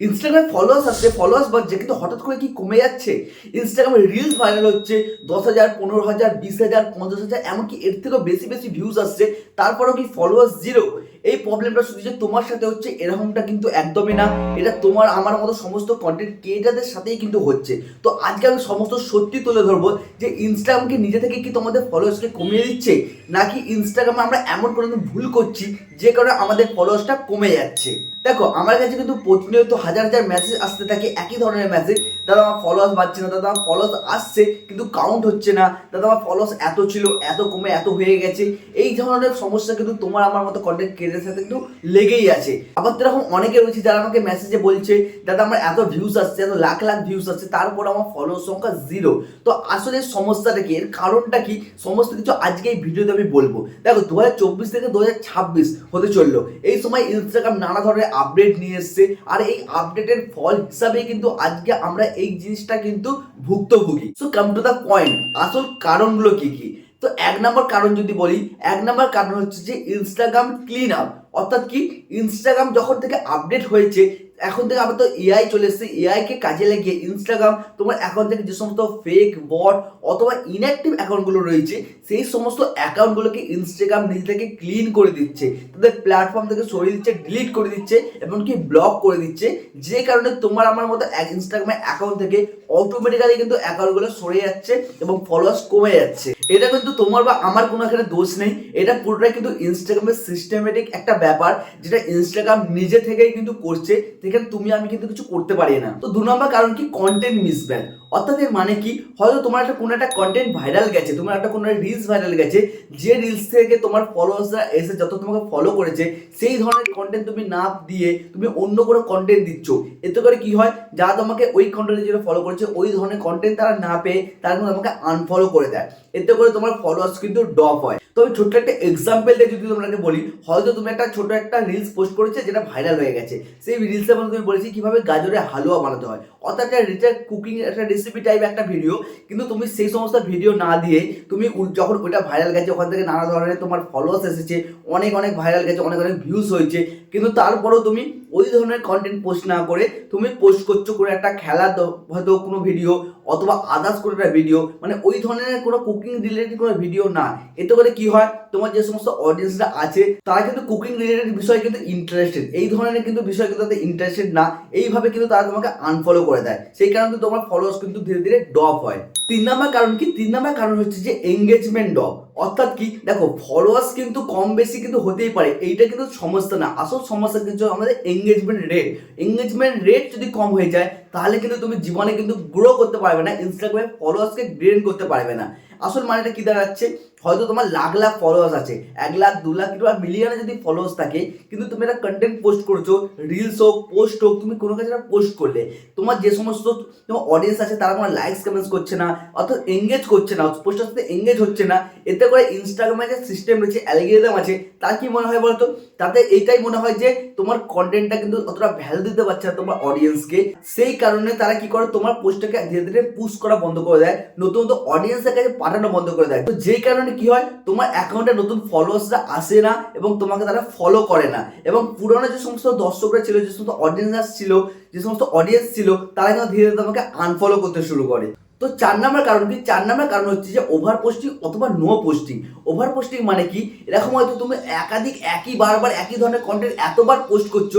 ইনস্টাগ্রামে ফলোয়ার্স আসছে ফলোয়ার্স বাড়ছে, কিন্তু হঠাৎ করে কি কমে যাচ্ছে? ইনস্টাগ্রামে রিলস ভাইরাল হচ্ছে, দশ হাজার, পনেরো হাজার, বিশ হাজার, পঞ্চাশ হাজার, এমনকি এর থেকেও বেশি বেশি ভিউজ আসছে, তারপরেও কি ফলোয়ার্স জিরো এই প্রবলেমটা শুধু যে তোমার সাথে হচ্ছে এরকমটা কিন্তু একদমই না। এটা তোমার, আমার মতো সমস্ত কন্টেন্ট ক্রিয়েটারদের সাথেই কিন্তু হচ্ছে। তো আজকে আমি সমস্ত সত্যি তুলে ধরবো যে ইনস্টাগ্রামকে নিজে থেকে কি তোমাদের ফলোয়ার্সকে কমিয়ে দিচ্ছে, নাকি ইনস্টাগ্রামে আমরা এমন কোনো ভুল করছি যে কারণে আমাদের ফলোয়ার্সটা কমে যাচ্ছে। দেখো, আমার কাছে কিন্তু প্রতিনিয়ত হাজার হাজার মেসেজ আসতে থাকে, একই ধরনের মেসেজ দাদা, আমার ফলোয়ার্স বাড়ছে না, দাদা, আমার ফলোয়ার্স আসছে, কিন্তু কাউন্ট হচ্ছে না। দাদা, আমার ফলোয়ার্স এত ছিল, এত কমে এত হয়ে গেছে। এই ধরনের সমস্যা কিন্তু তোমার আমার মতো কন্টেন্ট ক্রিয়েটারের সাথে কিন্তু লেগেই আছে। আবার তো এরকম অনেকে রয়েছে যারা আমাকে মেসেজে বলছে, দাদা, আমার এত ভিউজ আসছে, এত লাখ লাখ ভিউজ আসছে, তারপর আমার ফলোয়ার সংখ্যা জিরো তো আসলে সমস্যাটা কি? এর কারণটা কি? সমস্ত কিছু আজকে এই ভিডিওতে আমি বলব। দেখো দু হাজার চব্বিশ থেকে দু হাজার ছাব্বিশ হতে চলল। এই সময় ইনস্টাগ্রাম নানা ধরনের আপডেট নিয়ে এসছে। আর এই আপডেটের ফল হিসাবে কিন্তু আজকে আমরা এই জিনিসটা কিন্তু ভুক্তভোগী। So come to the point আসল কারণগুলো কি কি? তো এক নম্বর কারণ যদি বলি, এক নম্বর কারণ হচ্ছে যে ইনস্টাগ্রাম ক্লিন আপ অর্থাৎ কি? ইনস্টাগ্রাম যখন থেকে আপডেট হয়েছে এখন থেকে আবার তো এআই চলে এসেছে। এআই কে কাজে লাগিয়ে ইনস্টাগ্রাম তোমার অ্যাকাউন্ট থেকে যে সমস্ত ফেক বট অথবা ইনঅ্যাক্টিভ অ্যাকাউন্টগুলো রয়েছে, সেই সমস্ত অ্যাকাউন্টগুলোকে ইনস্টাগ্রাম নিজে থেকে ক্লিন করে দিচ্ছে। তাদের প্ল্যাটফর্ম থেকে সরিয়ে দিচ্ছে ডিলিট করে দিচ্ছে, এমনকি ব্লক করে দিচ্ছে। যে কারণে তোমার আমার মতো ইনস্টাগ্রামের অ্যাকাউন্ট থেকে অটোমেটিক্যালি কিন্তু অ্যাকাউন্টগুলো সরে যাচ্ছে এবং ফলোয়ার্স কমে যাচ্ছে। এটা কিন্তু তোমার বা আমার কোনো এখানে দোষ নেই। এটা পুরোটাই কিন্তু ইনস্টাগ্রামের সিস্টেমেটিক একটা ব্যাপার, যেটা ইনস্টাগ্রাম নিজে থেকেই কিন্তু করছে সেখানে তুমি আমি কিন্তু কিছু করতে পারি না। তো দু নম্বর কারণ কি? কন্টেন্ট মিসব্যান অর্থাৎ এর মানে কি? হয়তো তোমার একটা কোনো একটা কন্টেন্ট ভাইরাল গেছে, তোমার একটা কোনো একটা রিলস ভাইরাল গেছে, যে রিলস থেকে তোমার ফলোয়ার্সরা এসে যত তোমাকে ফলো করেছে, সেই ধরনের কন্টেন্ট তুমি না দিয়ে তুমি অন্য কোনো কন্টেন্ট দিচ্ছ। এতে করে কি হয়? যা তোমাকে ওই কন্টেন্টে যেটা ফলো করেছে, ওই ধরনের কন্টেন্ট তারা না পেয়ে তারা তোমাকে আনফলো করে দেয়। এতে করে তোমার ফলোয়ার্স কিন্তু ড্রপ হয়। তো আমি ছোট্ট একটা এক্সাম্পল দিয়ে যদি তোমাকে বলি, হয়তো তুমি একটা ছোট একটা রিলস পোস্ট করেছে যেটা ভাইরাল হয়ে গেছে। সেই রিলসের মধ্যে তুমি বলেছি কীভাবে গাজরের হালুয়া বানাতে হয়। অর্থাৎ একটা রিচার কুকিং একটা রেসিপি টাইপ একটা ভিডিও কিন্তু তুমি সেই সমস্ত ভিডিও না দিয়ে তুমি যখন ওটা ভাইরাল গেছে, ওখান থেকে নানা ধরনের তোমার ফলোয়ার্স এসেছে, অনেক অনেক ভাইরাল গেছে, অনেক অনেক ভিউজ হয়েছে, কিন্তু তারপরেও তুমি ওই ধরনের কন্টেন্ট পোস্ট না করে তুমি পোস্ট করছ কোনো একটা খেলার হয়তো কোনো ভিডিও অথবা আদার্স কোনো একটা ভিডিও মানে ওই ধরনের কোনো কুকিং রিলেটেড কোনো ভিডিও না। এতে করে কি হয়? তোমার যে সমস্ত অডিয়েন্সরা আছে, তারা কিন্তু কুকিং রিলেটেড বিষয়ে কিন্তু ইন্টারেস্টেড এই ধরনের কিন্তু বিষয় কিন্তু তাদের ইন্টারেস্টেড না। এইভাবে কিন্তু তারা তোমাকে আনফলো করে দেয়। সেই কারণে তোমার ফলোয়ার্স কিন্তু ধীরে ধীরে ড্রপ হয়। তিন নাম্বার কারণ কি? তিন নাম্বার কারণ হচ্ছে যে এঙ্গেজমেন্ট ড্রপ অর্থাৎ কি? দেখো ফলোয়ার্স কিন্তু কম বেশি কিন্তু হতেই পারে। এইটা কিন্তু সমস্যা না। আসল সমস্যা কিন্তু আমাদের এঙ্গেজমেন্ট রেট এঙ্গেজমেন্ট রেট যদি কম হয়ে যায় তাহলে কিন্তু তুমি জীবনে কিন্তু গ্রো করতে পারবে না ইনস্টাগ্রামে ফলোয়ার্সকে গ্রেন করতে পারবে না। আসল মানেটা কি দাঁড়াচ্ছে? হয়তো তোমার লাখ লাখ ফলোয়ার্স আছে, এক লাখ, দু লাখ কিংবা মিলিয়নে যদি ফলোয়ার্স থাকে, কিন্তু তুমি একটা কন্টেন্ট পোস্ট করছ রিলস হোক পোস্ট হোক, তুমি কোনো কাছে পোস্ট করলে। তোমার যে সমস্ত তোমার অডিয়েন্স আছে, তারা কোনো লাইকস কমেন্টস করছে না, অর্থাৎ এঙ্গেজ করছে না পোস্টের সাথে এঙ্গেজ হচ্ছে না, এতে করে ইনস্টাগ্রামে যে সিস্টেম রয়েছে অ্যালগিরিদম আছে, তার কি মনে হয় বলতো? তাতে এইটাই মনে হয় যে তোমার কন্টেন্টটা কিন্তু অতটা ভ্যালু দিতে পারছে না তোমার অডিয়েন্সকে সেই কারণে তারা কি করে? তোমার পোস্টটাকে ধীরে ধীরে পুশ করা বন্ধ করে দেয়। নতুন নতুন অডিয়েন্সের কাছে পাঠানো বন্ধ করে দেয়। তো যেই কারণে কি হয়? তোমার অ্যাকাউন্টে নতুন ফলোয়ার্সরা আসে না এবং তোমাকে তারা ফলো করে না। এবং পুরোনো যে সমস্ত দর্শকরা ছিল, যে সমস্ত অডিয়েন্স ছিল, যে সমস্ত অডিয়েন্স ছিল, তারা কিন্তু ধীরে ধীরে তোমাকে আনফলো করতে শুরু করে। তো চার নাম্বার কারণ কি? চার নাম্বার কারণ হচ্ছে যে ওভার পোস্টিং অথবা নো পোস্টিং ওভার পোস্টিং মানে কি? এরকম হয়তো তুমি একাধিক একই বারবার একই ধরনের কন্টেন্ট এতবার পোস্ট করছ,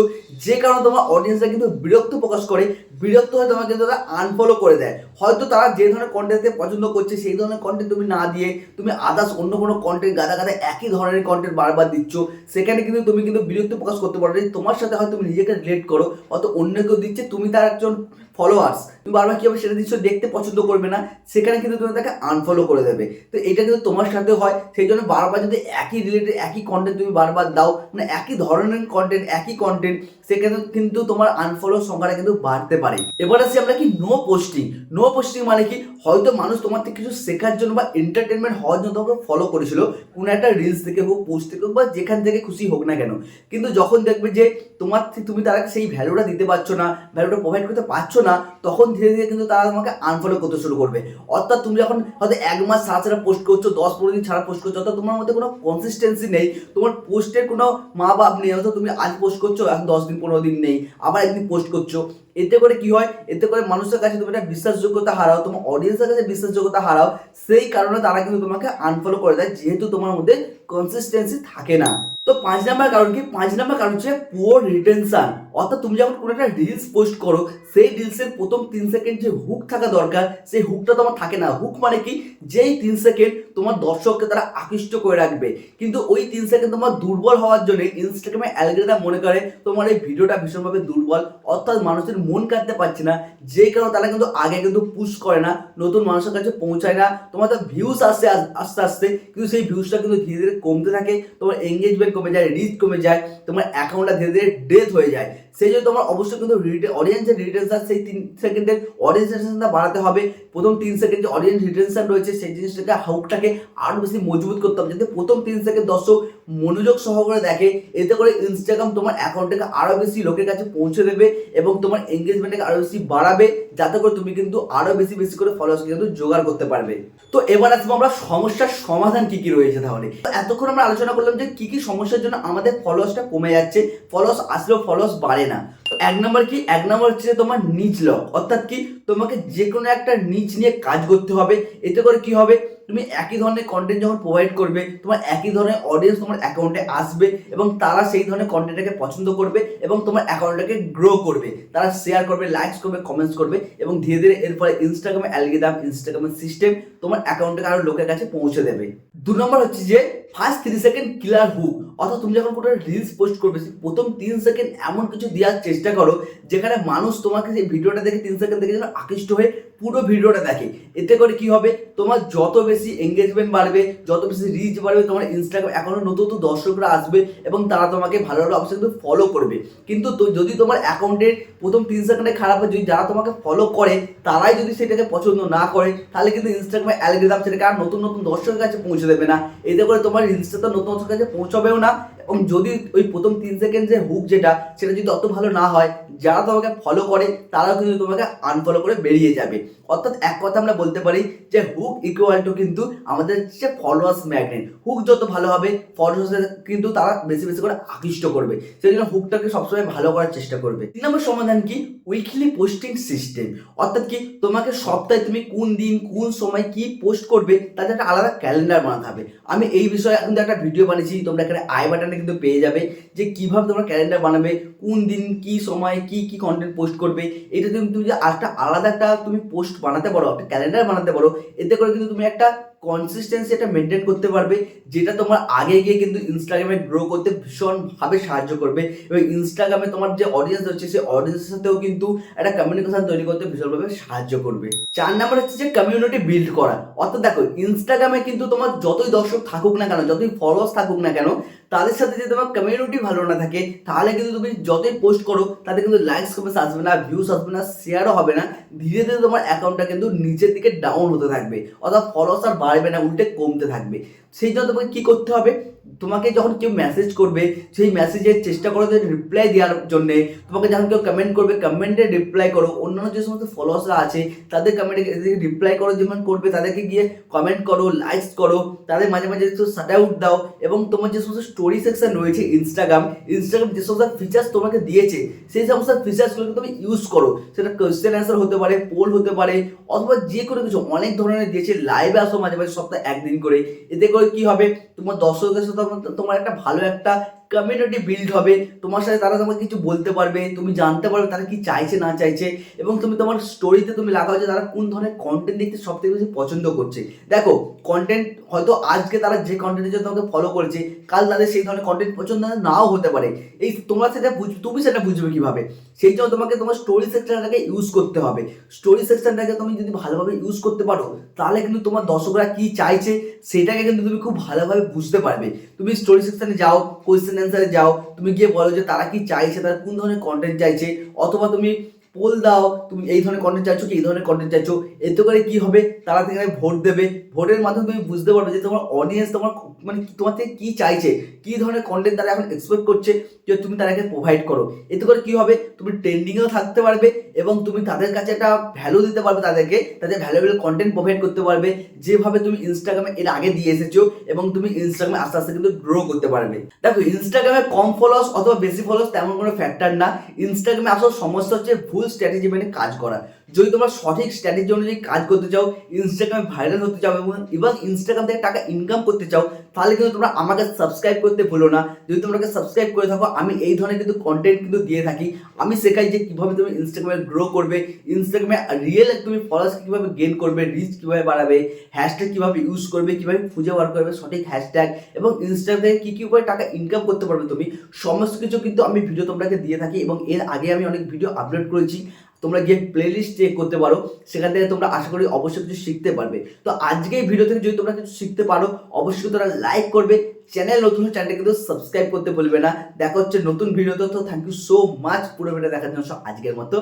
যে কারণে তোমার অডিয়েন্সরা কিন্তু বিরক্ত প্রকাশ করে, বিরক্ত হয়ে তোমাকে কিন্তু তারা আনফলো করে দেয়। হয়তো তারা যে ধরনের কন্টেন্ট পছন্দ করছে, সেই ধরনের কন্টেন্ট তুমি না দিয়ে তুমি আদার্স অন্য কোনো কন্টেন্ট গাদা গাদা একই ধরনের কন্টেন্ট বারবার দিচ্ছ, সেখানে কিন্তু তুমি কিন্তু বিরক্ত প্রকাশ করতে পারো তোমার সাথে হয়তো তুমি নিজেকে রিলেট করো হয়তো অন্য কেউ দিচ্ছে, তুমি তার একজন ফলোয়ার্স তুমি বারবার কীভাবে সেটা দিচ্ছ দেখতে পছন্দ করবে না, সেখানে কিন্তু তুমি তাকে আনফলো করে দেবে। তো এটা কিন্তু তোমার সাথে হয় সেই জন্য বারবার যদি একই রিলেটেড একই কন্টেন্ট তুমি বারবার দাও মানে একই ধরনের কন্টেন্ট একই কন্টেন্ট সেখানে কিন্তু তোমার আনফলো সংখ্যাটা কিন্তু বাড়তে পারে। এবার আসি আমরা কি নো পোস্টিং নো পোস্টিং মানে কি? হয়তো মানুষ তোমার থেকে কিছু শেখার জন্য বা এন্টারটেনমেন্ট হওয়ার জন্য তোমাকে ফলো করেছিল, কোনো একটা রিলস থেকে হোক পোস্ট থেকে হোক, বা যেখান থেকে খুশি হোক না কেন। কিন্তু যখন দেখবে যে তোমার তুমি তারা সেই ভ্যালুটা দিতে পারছ না ভ্যালুটা প্রোভাইড করতে পারছ না, তখন ধীরে ধীরে কিন্তু তারা তোমাকে আনফলো করতে শুরু করবে। অর্থাৎ তুমি যখন হয়তো এক মাস ছাড়া ছাড়া পোস্ট করছ, দশ পনেরো দিন ছাড়া পোস্ট করছ অর্থাৎ তোমার মধ্যে কোনো কনসিস্টেন্সি নেই। তোমার পোস্টের কোনো মা বাপ নেই অর্থাৎ তুমি আজ পোস্ট করছ, এখন দশ দিন, পনেরো দিন নেই, আবার একদিন পোস্ট করছ। এতে করে কি হয়? এতে করে মানুষের কাছে তুমি একটা বিশ্বাসযোগ্যতা হারাও, তোমার অডিয়েন্সের কাছে বিশ্বাসযোগ্যতা হারাও। সেই কারণে তারা কিন্তু তোমাকে আনফলো করে দেয়, যেহেতু তোমার মধ্যে কনসিস্টেন্সি থাকে না। তো পাঁচ নাম্বার কারণ কি? পাঁচ নাম্বার কারণ হচ্ছে পুয়ার রিটেনশন অর্থাৎ তুমি যখন কোনো একটা রিলস পোস্ট করো, সেই রিলসের প্রথম তিন সেকেন্ড যে হুক থাকা দরকার, সেই হুকটা তোমার থাকে না। হুক মানে কি? যেই তিন সেকেন্ড তোমার দর্শককে তারা আকৃষ্ট করে রাখবে। কিন্তু ওই তিন সেকেন্ড তোমার দুর্বল হওয়ার জন্য ইনস্টাগ্রামে অ্যালগোরিদম মনে করে তোমার এই ভিডিওটা ভীষণভাবে দুর্বল। অর্থাৎ মানুষের মন কাটতে পারছে না। যে কারণে তারা কিন্তু আগে কিন্তু পুশ করে না। নতুন মানুষের কাছে পৌঁছায় না। তোমার তার ভিউজ আসছে, আস- আস্তে আস্তে। কিন্তু সেই ভিউজটা কিন্তু ধীরে ধীরে কমতে থাকে। তোমার এঙ্গেজমেন্ট কমে যায় রিচ কমে যায় তোমার অ্যাকাউন্টটা ধীরে ধীরে ডেথ হয়ে যায়। সেই জন্য তোমার অবশ্যই কিন্তু অডিয়েন্সের রিটেনশন সেই তিন সেকেন্ডের অডিয়েন্স রিটেনশনটা বাড়াতে হবে। প্রথম তিন সেকেন্ড যে অডিয়েন্স রিটেনশন রয়েছে, সেই জিনিসটাকে হাউকটাকে আরও বেশি মজবুত করতে হবে। যাতে প্রথম তিন সেকেন্ড দর্শক মনোযোগ সহকারে দেখে, এতে করে ইনস্টাগ্রাম তোমার অ্যাকাউন্টটাকে আরও বেশি লোকের কাছে পৌঁছে দেবে এবং তোমার এঙ্গেজমেন্টটাকে আরও বেশি বাড়াবে। যাতে করে তুমি কিন্তু আরও বেশি বেশি করে ফলোয়ার্স কিন্তু জোগাড় করতে পারবে। তো এবার আসব আমরা সমস্যার সমাধান কি কি রয়েছে তাহলে? এতক্ষণ আমরা আলোচনা করলাম যে কি কি সমস্যার জন্য আমাদের ফলোয়ার্সটা কমে যাচ্ছে। ফলোয়ার্স আসলেও ফলোয়ার্স বাড়ে না। তো এক নম্বর কি? এক নম্বর হচ্ছে তোমার নিচ লক। অর্থাৎ কি? তোমাকে যে কোনো একটা নিচ নিয়ে কাজ করতে হবে। এতে করে কি হবে? তুমি একই ধরনের কন্টেন্ট যখন প্রোভাইড করবে, তোমার একই ধরনের অডিয়েন্স তোমার অ্যাকাউন্টে আসবে এবং তারা সেই ধরনের কন্টেন্টটাকে পছন্দ করবে এবং তোমার অ্যাকাউন্টটাকে গ্রো করবে। তারা শেয়ার করবে লাইকস করবে কমেন্টস করবে এবং ধীরে ধীরে এর ফলে ইনস্টাগ্রামে অ্যালগিদাম ইনস্টাগ্রামের সিস্টেম তোমার অ্যাকাউন্টটাকে আরও লোকের কাছে পৌঁছে দেবে। দু নম্বর হচ্ছে যে first three second killer hook অর্থাৎ তুমি যখন কোনো রিলস পোস্ট করবে প্রথম তিন সেকেন্ড এমন কিছু দেওয়ার চেষ্টা করো, যেখানে মানুষ তোমাকে সেই ভিডিওটা দেখে তিন সেকেন্ড দেখে যেন আকৃষ্ট হয়ে পুরো ভিডিওটা দেখে। এতে করে কি হবে? তোমার যত বেশি এঙ্গেজমেন্ট বাড়বে, যত বেশি রিচ বাড়বে, তোমার ইনস্টাগ্রাম এখনও নতুন নতুন দর্শকরা আসবে এবং তারা তোমাকে ভালো ভালো অবশ্যই কিন্তু ফলো করবে। কিন্তু যদি তোমার অ্যাকাউন্টের প্রথম তিন সেকেন্ডে খারাপ হয়, যদি যারা তোমাকে ফলো করে, তারাই যদি সেটাকে পছন্দ না করে, তাহলে কিন্তু ইনস্টাগ্রামে অ্যালগোরিদম সেটাকে আর নতুন নতুন দর্শকের কাছে পৌঁছে দেবে না। এতে করে তোমার ইনস্টা তো নতুন দর্শকের কাছে পৌঁছাবেও না এবং যদি ওই প্রথম তিন সেকেন্ড যে হুক যেটা, সেটা যদি অত ভালো না হয়, যারা তোমাকে ফলো করে, তারাও কিন্তু তোমাকে আনফলো করে বেরিয়ে যাবে। অর্থাৎ এক কথা আমরা বলতে পারি যে হুক ইকুয়াল টু কিন্তু আমাদের হচ্ছে ফলোয়ার্স ম্যাগনেট হুক যত ভালো হবে ফলোয়ার্স কিন্তু তারা বেশি বেশি করে আকৃষ্ট করবে। সেই জন্য হুকটাকে সবসময় ভালো করার চেষ্টা করবে। তিন নম্বর সমাধান কি? উইকলি পোস্টিং সিস্টেম অর্থাৎ কি? তোমাকে সপ্তাহে তুমি কোন দিন, কোন সময় কি পোস্ট করবে তাদের একটা আলাদা ক্যালেন্ডার বানাতে হবে। আমি এই বিষয়ে কিন্তু একটা ভিডিও বানিয়েছি, তোমরা এখানে আই বাটনে কিন্তু পেয়ে যাবে যে কীভাবে তোমরা ক্যালেন্ডার বানাবে, কোন দিন কি সময় কি কি কন্টেন্ট পোস্ট করবে এটা তুমি তুমি যে একটা আলাদা একটা তুমি পোস্ট বানাতে পারো, একটা ক্যালেন্ডার বানাতে পারো, এতে করে কিন্তু তুমি একটা কনসিস্টেন্সি এটা মেনটেন করতে পারবে, যেটা তোমার আগে গিয়ে কিন্তু ইনস্টাগ্রামে গ্রো করতে ভীষণভাবে সাহায্য করবে। এবং ইনস্টাগ্রামে তোমার যে অডিয়েন্স রয়েছে, সেই অডিয়েন্সের সাথেও কিন্তু একটা কমিউনিকেশন তৈরি করতে ভীষণভাবে সাহায্য করবে। চার নাম্বার হচ্ছে যে কমিউনিটি বিল্ড করা। অর্থাৎ দেখো ইনস্টাগ্রামে কিন্তু তোমার যতই দর্শক থাকুক না কেন, যতই ফলোয়ার্স থাকুক না কেন, তাদের সাথে যদি তোমার কমিউনিটি ভালো না থাকে, তাহলে কিন্তু তুমি যতই পোস্ট করো, তাতে কিন্তু লাইকস কমেন্টস আসবে না ভিউস আসবে না শেয়ারও হবে না। ধীরে ধীরে তোমার অ্যাকাউন্টটা কিন্তু নিচের দিকে ডাউন হতে থাকবে। অর্থাৎ ফলোয়ার্স আর বাড়বে না উল্টে কমতে থাকবে। সেই জন্য তোমাকে কী করতে হবে তোমাকে যখন কেউ মেসেজ করবে, সেই মেসেজের চেষ্টা করো রিপ্লাই দেওয়ার জন্য, তোমাকে যখন কেউ কমেন্ট করবে কমেন্টে রিপ্লাই করো। অন্যান্য যে সমস্ত ফলোয়ার্সরা আছে, তাদের কমেন্টে রিপ্লাই করো যেমন করবে, তাদেরকে গিয়ে কমেন্ট করো লাইকস করো, তাদের মাঝে মাঝে একটু শাট আউট দাও এবং তোমার যে সমস্ত স্টোরি সেকশন রয়েছে ইনস্টাগ্রাম ইনস্টাগ্রাম যে সমস্ত ফিচার্স তোমাকে দিয়েছে, সেই সমস্ত ফিচার্সগুলোকে তুমি ইউজ করো। সেটা কোয়েশ্চেন অ্যান্সার হতে পারে পোল হতে পারে, অথবা যে কোনো কিছু, অনেক ধরনের দিয়েছে লাইভে আসো মাঝে মাঝে সপ্তাহে একদিন করে। এতে করে কি হবে? তোমার দর্শকদের সাথে তোমার- একটা ভালো একটা কমিউনিটি বিল্ড হবে। তোমার সাথে তারা তোমাকে কিছু বলতে পারবে, তুমি জানতে পারবে তারা কি চাইছে, না চাইছে, এবং তুমি তোমার স্টোরিতে তুমি লাগাও যে তারা কোন ধরনের কন্টেন্ট দেখতে সব থেকে বেশি পছন্দ করছে। দেখো কন্টেন্ট হয়তো আজকে তারা যে কন্টেন্টের জন্য তোমাকে ফলো করেছে, কাল তাদের সেই ধরনের কন্টেন্ট পছন্দ নাও হতে পারে। এই তোমরা সেটা বুঝ, তুমি সেটা বুঝবে কীভাবে? সেই জন্য তোমাকে তোমার স্টোরি সেকশনটাকে ইউজ করতে হবে। স্টোরি সেকশনটাকে তুমি যদি ভালোভাবে ইউজ করতে পারো, তাহলে কিন্তু তোমার দর্শকরা কি চাইছে, সেটাকে কিন্তু তুমি খুব ভালোভাবে বুঝতে পারবে। তুমি স্টোরি সেকশনে যাও কোয়েশ্চেন অ্যান্সারে যাও, তুমি গিয়ে বলো যে তারা কি চাইছে, তারা কোন ধরনের কন্টেন্ট চাইছে, অথবা তুমি পোল দাও, তুমি এই ধরনের কন্টেন্ট চাইছো কি এই ধরনের কন্টেন্ট চাইছো, এতে করে কি হবে? তারা সেখানে ভোট দেবে। ভোটের মাধ্যমে তুমি বুঝতে পারবে যে তোমার অডিয়েন্স তোমার মানে তোমার থেকে কী চাইছে, কী ধরনের কন্টেন্ট তারা এখন এক্সপেক্ট করছে, যে তুমি তাদেরকে প্রোভাইড করো। এতে করে কী হবে? তুমি ট্রেন্ডিংয়েও থাকতে পারবে এবং তুমি তাদের কাছে একটা ভ্যালু দিতে পারবে তাদেরকে, তাদের ভ্যালুয়েবল কন্টেন্ট প্রোভাইড করতে পারবে, যেভাবে তুমি ইনস্টাগ্রামে এর আগে দিয়ে এসেছ এবং তুমি ইনস্টাগ্রামে আস্তে আস্তে কিন্তু গ্রো করতে পারবে। দেখো ইনস্টাগ্রামে কম ফলোয়ার্স অথবা বেশি ফলোয়ার্স তেমন কোনো ফ্যাক্টর না। ইনস্টাগ্রামে আসল সমস্যা হচ্ছে ভুল স্ট্র্যাটেজি মেনে কাজ করা। যদি তোমরা সঠিক স্ট্র্যাটেজি অনুযায়ী কাজ করতে চাও ইনস্টাগ্রামে ভাইরাল হতে চাও এবং এবং ইনস্টাগ্রাম থেকে টাকা ইনকাম করতে চাও, তাহলে কিন্তু তোমরা আমাকে সাবস্ক্রাইব করতে ভুলো না। যদি তোমরা সাবস্ক্রাইব করে থাকো, আমি এই ধরনের কিন্তু কন্টেন্ট কিন্তু দিয়ে থাকি। আমি শেখাই যে কীভাবে তুমি ইনস্টাগ্রামে গ্রো করবে ইনস্টাগ্রামে রিয়েল তুমি ফলোয়ার্স কীভাবে গেন করবে রিচ কীভাবে বাড়াবে হ্যাশট্যাগ কীভাবে ইউজ করবে, কীভাবে খুঁজে বার করবে, সঠিক হ্যাশট্যাগ এবং ইনস্টাগ্রাম থেকে কী কী উপায়ে টাকা ইনকাম করতে পারবে তুমি, সমস্ত কিছু কিন্তু আমি ভিডিও তোমাকে দিয়ে থাকি এবং এর আগে আমি অনেক ভিডিও আপলোড করেছি। তোমরা গিয়ে প্লেলিস্ট চেক করতে পারো। সেখান থেকে তোমরা আশা করি অবশ্যই কিছু শিখতে পারবে। তো আজকে এই ভিডিও থেকে যদি তোমরা কিছু শিখতে পারো, অবশ্যই তোমরা লাইক করবে। চ্যানেল নতুন চ্যানেলটা কিন্তু সাবস্ক্রাইব করতে ভুলবে না। দেখা হচ্ছে নতুন ভিডিওতে তো। থ্যাংক ইউ সো মাচ পুরো ভিডিও দেখার জন্য আজকের মতো।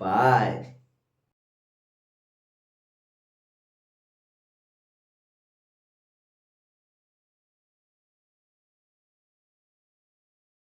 বাই